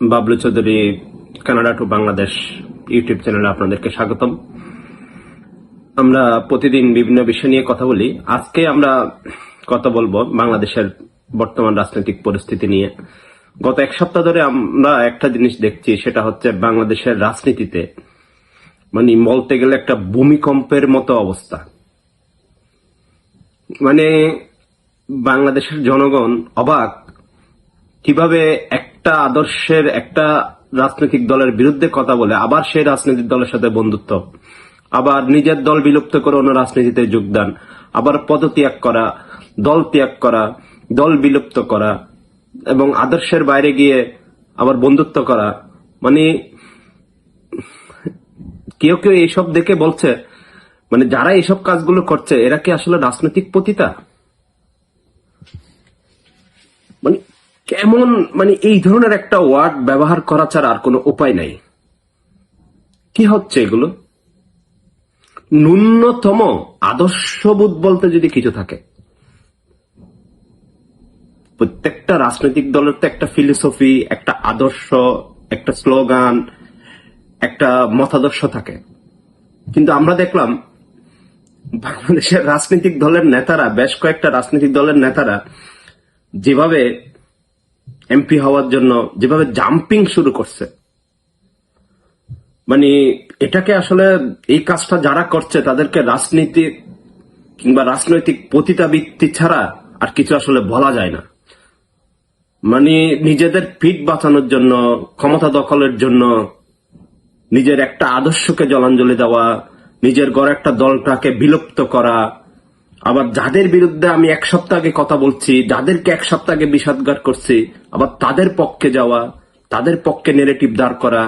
Bablu Chowdhury, Canada to Bangladesh YouTube চ্যানেলে আপনাদেরকে স্বাগতম। আমরা প্রতিদিন বিভিন্ন বিষয় নিয়ে কথা বলি। আজকে আমরা কথা বলব বাংলাদেশের বর্তমান রাজনৈতিক পরিস্থিতি নিয়ে। গত এক সপ্তাহ ধরে আমরা একটা জিনিস দেখছি, সেটা হচ্ছে বাংলাদেশের রাজনীতিতে মানে বলতে গেলে একটা ভূমিকম্পের মতো অবস্থা। মানে বাংলাদেশের জনগণ অবাক কীভাবে একটা আদর্শের, একটা রাজনৈতিক দলের বিরুদ্ধে কথা বলে, আবার সেই রাজনৈতিক দলের সাথে বন্ধুত্ব, আবার নিজের দল বিলুপ্ত করে অন্য রাজনীতিতে যোগদান, আবার পদত্যাগ করা, দল ত্যাগ করা, দল বিলুপ্ত করা, এবং আদর্শের বাইরে গিয়ে আবার বন্ধুত্ব করা। মানে কেউ কেউ এইসব দেখে বলছে মানে যারা এইসব কাজগুলো করছে, এরা কি আসলে রাজনৈতিক পতিতা? মানে কেমন মানে এই ধরনের একটা ওয়ার্ড ব্যবহার করা ছাড়া আর কোনো উপায় নাই। কি হচ্ছে এগুলো? ন্যূনতম আদর্শবোধ বলতে যদি কিছু থাকে। প্রত্যেকটা রাজনৈতিক দলের তো একটা ফিলোসফি একটা আদর্শ, একটা স্লোগান, একটা মতাদর্শ থাকে। কিন্তু আমরা দেখলাম, বাংলাদেশের রাজনৈতিক দলের নেতারা, বেশ কয়েকটা রাজনৈতিক দলের নেতারা যেভাবে এমপি হওয়ার জন্য যেভাবে জাম্পিং শুরু করছে। মানে এটাকে আসলে এই কাজটা যারা করছে, তাদেরকে রাজনীতি কিংবা রাজনৈতিক পতিতাবৃত্তি ছাড়া আর কিছু আসলে বলা যায় না। মানে নিজেদের পিঠ বাঁচানোর জন্য, ক্ষমতা দখলের জন্য, নিজের একটা আদর্শকে জলাঞ্জলি দেওয়া, নিজের গড় একটা দলটাকে বিলুপ্ত করা আবার যাদের বিরুদ্ধে আমি এক সপ্তাহ আগে কথা বলছি, যাদেরকে এক সপ্তাহ আগে বিষাদগার করছি, আবার তাদের পক্ষে যাওয়া, তাদের পক্ষে নেগেটিভ দাঁড় করা,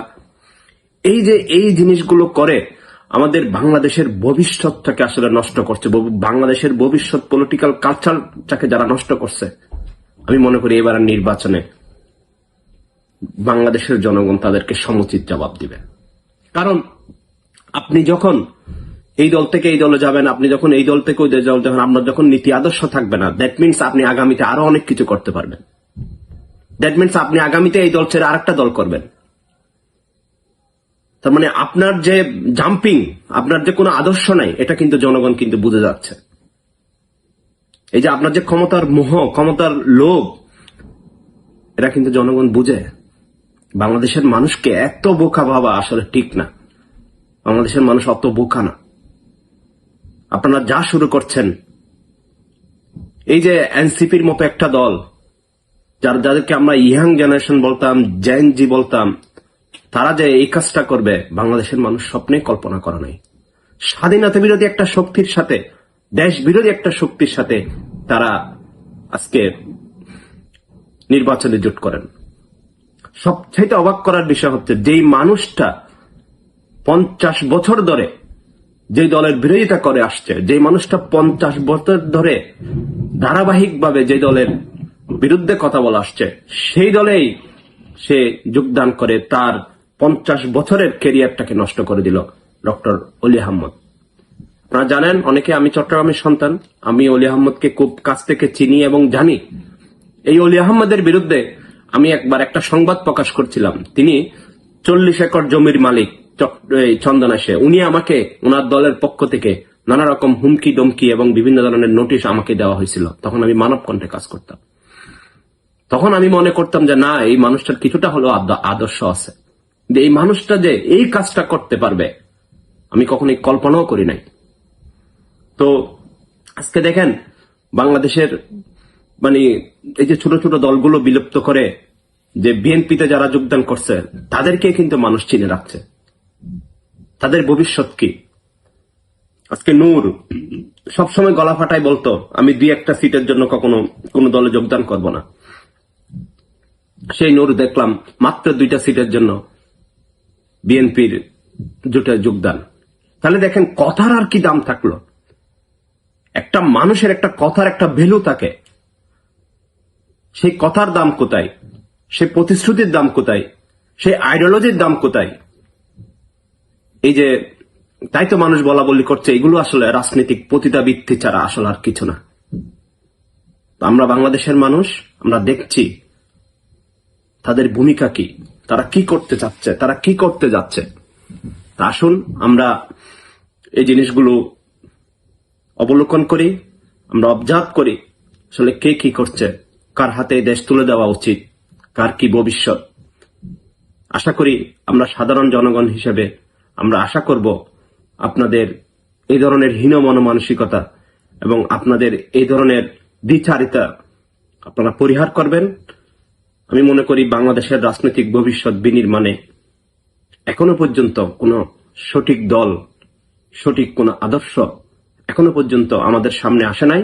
এই যে এই জিনিসগুলো করে আমাদের বাংলাদেশের ভবিষ্যৎটাকে আসলে নষ্ট করছে বাংলাদেশের ভবিষ্যৎ পলিটিক্যাল কালচারটাকে যারা নষ্ট করছে। আমি মনে করি এবার নির্বাচনে বাংলাদেশের জনগণ তাদেরকে সমুচিত জবাব দিবে। কারণ আপনি যখন এই দল থেকে এই দলে যাবেন, আপনি যখন এই দল থেকে ওই দলে যাবেন, তখন আপনার যখন নীতি আদর্শ থাকবে না দ্যাট মিনস আপনি আগামীতে আরও অনেক কিছু করতে পারবেন। দ্যাট মিনস আপনি আগামীতে এই দল ছেড়ে আরেকটা দল করবেন। তার মানে আপনার যে জাম্পিং আপনার যে কোনো আদর্শ নাই, এটা কিন্তু জনগণ কিন্তু বুঝে যাচ্ছে। এই যে আপনার যে ক্ষমতার মোহ, ক্ষমতার লোভ, এটা কিন্তু জনগণ বুঝে। বাংলাদেশের মানুষকে এত বোকা ভাবা আসলে ঠিক না। বাংলাদেশের মানুষ অত বোকা না। আপনারা যা শুরু করছেন। এই যে এনসিপির মতো একটা দল, যার যাদেরকে আমরা ইয়াং জেনারেশন বলতাম, জেন জি বলতাম, তারা যে এই কাজটা করবে, বাংলাদেশের মানুষ স্বপ্নে কল্পনা করা নাই। স্বাধীনতা বিরোধী একটা শক্তির সাথে, দেশ বিরোধী একটা শক্তির সাথে তারা আজকে নির্বাচনে জোট করেন। সবচাইতে অবাক করার বিষয় হচ্ছে, যেই মানুষটা পঞ্চাশ বছর ধরে যে দলের বিরোধিতা করে আসছে, যে মানুষটা পঞ্চাশ বছর ধরে ধারাবাহিকভাবে যে দলের বিরুদ্ধে কথা বলা আসছে, সেই দলেই সে যোগদান করে তার পঞ্চাশ বছরের কেরিয়ারটাকে নষ্ট করে দিল ডক্টর অলি আহমদ। আপনারা জানেন, অনেকে আমি চট্টগ্রামের সন্তান, আমি অলি আহমদকে খুব কাছ থেকে চিনি এবং জানি। এই অলি আহমদের বিরুদ্ধে আমি একবার একটা সংবাদ প্রকাশ করছিলাম। তিনি চল্লিশ একর জমির মালিক। এই চন্দনাশে উনি আমাকে ওনার দলের পক্ষ থেকে নানা রকম হুমকি, দমকি এবং বিভিন্ন ধরনের নোটিশ আমাকে দেওয়া হয়েছিল। তখন আমি মানব কণ্ঠে কাজ করতাম। তখন আমি মনে করতাম যে, না, এই মানুষটার কিছুটা হলেও আদর্শ আছে। কিন্তু এই মানুষটা যে এই কাজটা করতে পারবে, আমি কখনোই কল্পনাও করি নাই। তো আজকে দেখেন, বাংলাদেশের মানে এই যে ছোট ছোট দলগুলো বিলুপ্ত করে যে বিএনপিতে যারা যোগদান করছে, তাদেরকে কিন্তু মানুষ চিনে রাখছে। তাদের ভবিষ্যৎ কি? আজকে নূর সবসময় গলা ফাটায় বলতো, আমি দুই একটা সিটের জন্য কখনো কোনো দলে যোগদান করব না। সেই নূর দেখলাম মাত্র দুইটা সিটের জন্য বিএনপির জোটে যোগদান। তাহলে দেখেন, কথার আর কি দাম থাকল? একটা মানুষের একটা কথার একটা ভ্যালু থাকে। সেই কথার দাম কোথায়? সেই প্রতিশ্রুতির দাম কোথায়? সেই আইডিওলজির দাম কোথায়? এই যে, তাই তো মানুষ বলা বলি করছে, এগুলো আসলে রাজনৈতিক পতিতাবৃত্তি ছাড়া আসলে আর কিছু না। আমরা বাংলাদেশের মানুষ, আমরা দেখছি তাদের ভূমিকা কি, তারা কি করতে চাচ্ছে, তারা কি করতে যাচ্ছে। আসুন, আমরা এই জিনিসগুলো অবলোকন করি, আমরা অবজার্ভ করি, আসলে কে কি করছে, কার হাতে দেশ তুলে দেওয়া উচিত, কার কি ভবিষ্যৎ। আশা করি আমরা সাধারণ জনগণ হিসেবে আমরা আশা করব আপনাদের এই ধরনের হীন মনমানসিকতা এবং আপনাদের এই ধরনের দ্বিচারিতা আপনারা পরিহার করবেন। আমি মনে করি বাংলাদেশের রাজনৈতিক ভবিষ্যৎ বিনির্মাণে এখনও পর্যন্ত কোনো সঠিক দল, সঠিক কোনো আদর্শ এখনও পর্যন্ত আমাদের সামনে আসে নাই।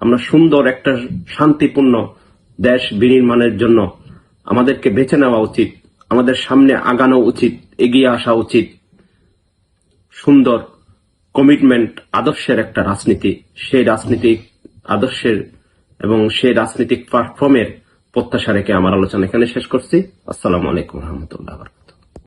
আমরা সুন্দর একটা শান্তিপূর্ণ দেশ বিনির্মাণের জন্য আমাদেরকে বেছে নেওয়া উচিত, আমাদের সামনে আগানো উচিত, এগিয়ে আসা উচিত। সুন্দর কমিটমেন্ট আদর্শের একটা রাজনীতি। সেই রাজনীতিক আদর্শের এবং সেই রাজনৈতিক প্ল্যাটফর্মের প্রত্যাশা রেখে আমার আলোচনা এখানে শেষ করছি। আসসালামু আলাইকুম রহমতুল্লাহ